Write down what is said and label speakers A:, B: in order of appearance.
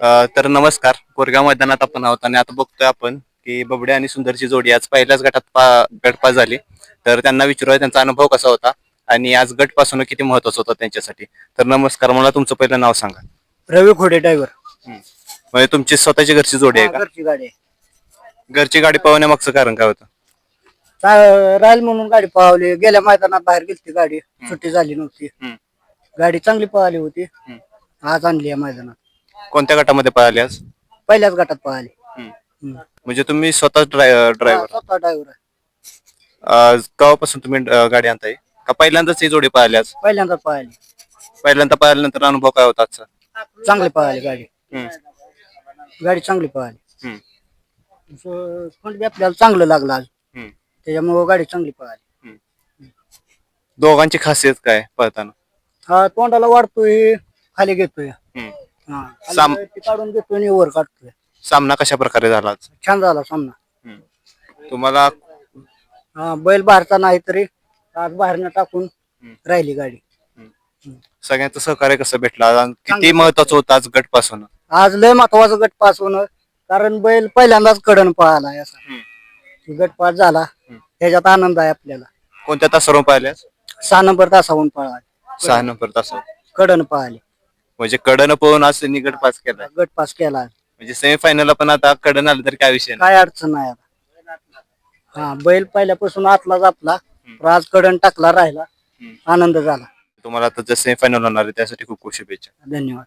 A: अ, तर नमस्कार. कोरगाव मैदानात आपण आहोत आणि आता बघतोय आपण की बबडे आणि सुंदरची जोडी आज पहिल्याच गटात पा गटपास झाली. तर त्यांना विचारूया त्यांचा अनुभव कसा होता आणि आज गटपासून किती महत्त्वाचा होता त्यांच्यासाठी? तर नमस्कार मला तुमचं पहिलं नाव सांगा.
B: रवी खोडे ड्रायव्हर
A: म्हणजे तुमची स्वतःची घरची जोडी आहे का?
B: घरची गाडी आहे.
A: घरची गाडी पळवण्यामागचं कारण काय होतं?
B: चा- राहील म्हणून गाडी पळवली गेल्या मैदानात बाहेर गेली गाडी. सुट्टी झाली नव्हती.
A: हम्म.
B: गाडी चांगली पळाली होती. आज आणली या मैदानात.
A: कोणत्या गटामध्ये पळाली आज?
B: पहिल्याच गटात पळाली.
A: म्हणजे तुम्ही स्वतः ड्रायव्हर
B: स्वतः ड्रायव्हर आहे.
A: केव्हापासून तुम्ही अ, गाडी आणताय? का पहिल्यांदाच ही जोडी पळाली आज?
B: पहिल्यांदा पळाली.
A: पहिल्यांदा पाहिल्यानंतर अनुभव काय होता आजचा?
B: चांगली पळाली गाडी.
A: हम्म.
B: गाडी चांगली पळाली.
A: हम्म.
B: असं फंड बी आपल्याला चांगलं लागलं आज.
A: हम्म.
B: त्याच्यामुळे गाडी चांगली पळाली.
A: दोघांची खासियत काय पळताना?
B: हा तोंडाला वाढतोय खाली घेतोय.
A: हम्म.
B: हा. खाली काढून घेतोय आणि वर काढतोय.
A: सामना कशा प्रकारे झाला आज?
B: छान झाला सामना.
A: तुम्हाला
B: हा बैल बाहेरचा नाही तरी आज बाहेरनं टाकून राहिली गाडी.
A: सगळ्यांचं सहकार्य कसं भेटलं? आज किती महत्वाचं होतं आज गटपासून
B: आज लय महत्वाचं गट पास होणं कारण बैल पहिल्यांदाच कडन पळाला असा. गट पास झाला त्याच्यात आनंद आहे आपल्याला.
A: कोणत्या तासावरून पाहिले आज?
B: सहा नंबर तासाहून पळाला.
A: सहा नंबर तास
B: कडन पळाली.
A: म्हणजे कडनं पळून आज त्यांनी गट पास केला
B: गट पास केला
A: म्हणजे सेमीफायनल पण आता कडन आलं तर काय विषय नाही.
B: काय अडचण नाही आता. हा बैल पहिल्यापासून आतलाच आपला. पण आज कडन टाकला राहिला. आनंद झाला.
A: तुम्हाला आता सेमीफायनल होणार आहे त्यासाठी खूप खूप शुभेच्छा.
B: धन्यवाद.